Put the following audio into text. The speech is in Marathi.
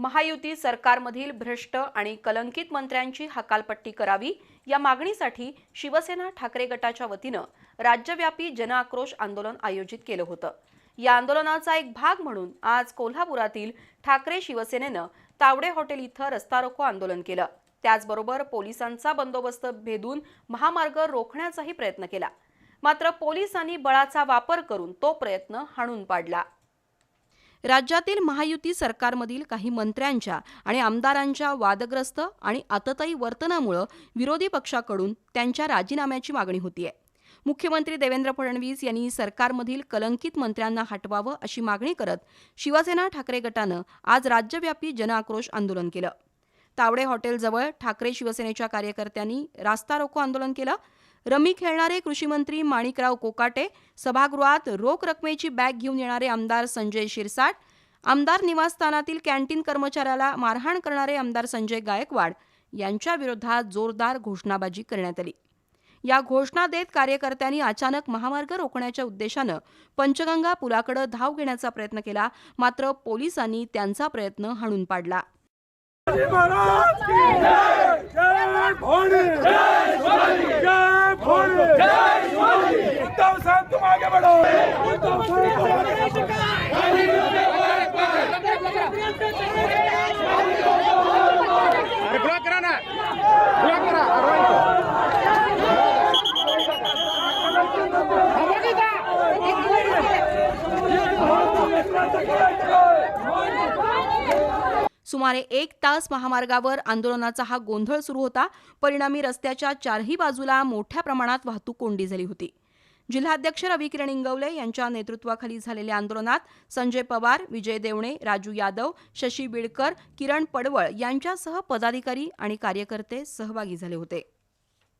महायुती सरकारमधील भ्रष्ट आणि कलंकित मंत्र्यांची हकालपट्टी करावी या मागणीसाठी शिवसेना ठाकरे गटाच्या वतीनं राज्यव्यापी जनआक्रोश आंदोलन आयोजित केलं होतं. या आंदोलनाचा एक भाग म्हणून आज कोल्हापुरातील ठाकरे शिवसेनेनं तावडे हॉटेल इथं रस्ता रोको आंदोलन केलं. त्याचबरोबर पोलिसांचा बंदोबस्त भेदून महामार्ग रोखण्याचाही प्रयत्न केला. मात्र पोलिसांनी बळाचा वापर करून तो प्रयत्न हाणून पाडला. राज्यातील महायुती सरकारमधील काही मंत्र्यांच्या आणि आमदारांच्या वादग्रस्त आणि आततायी वर्तनामुळं विरोधी पक्षाकडून त्यांच्या राजीनाम्याची मागणी होतीये. मुख्यमंत्री देवेंद्र फडणवीस यांनी सरकारमधील कलंकित मंत्र्यांना हटवावं अशी मागणी करत शिवसेना ठाकरे गटानं आज राज्यव्यापी जनआक्रोश आंदोलन केलं. तावडे हॉटेलजवळ ठाकरे शिवसेनेच्या कार्यकर्त्यांनी रास्ता रोको आंदोलन केलं. रमी खेळणारे कृषीमंत्री माणिकराव कोकाटे सभागृहात रोख रकमेची बॅग घेऊन येणारे आमदार संजय शिरसाट आमदार निवासस्थानातील कॅन्टीन कर्मचाऱ्याला मारहाण करणारे आमदार संजय गायकवाड यांच्या विरोधात जोरदार घोषणाबाजी करण्यात आली. या घोषणा देत कार्यकर्त्यांनी अचानक महामार्ग रोखण्याच्या उद्देशानं पंचगंगा पुलाकडे धाव घेण्याचा प्रयत्न केला मात्र पोलिसांनी त्यांचा प्रयत्न हाणून पाडला. सुमारे एक तास महामार्गावर आंदोलनाचा हा गोंधळ सुरू होता. परिणामी रस्त्याच्या चारही बाजूला मोठ्या प्रमाणात वाहतूक कोंडी झाली होती. जिल्हाध्यक्ष रवी किरण इंगवले यांच्या नेतृत्वाखाली झालेल्या आंदोलनात संजय पवार विजय देवणे राजू यादव शशी बिडकर किरण पडवळ यांच्यासह पदाधिकारी आणि कार्यकर्ते सहभागी झाले होते.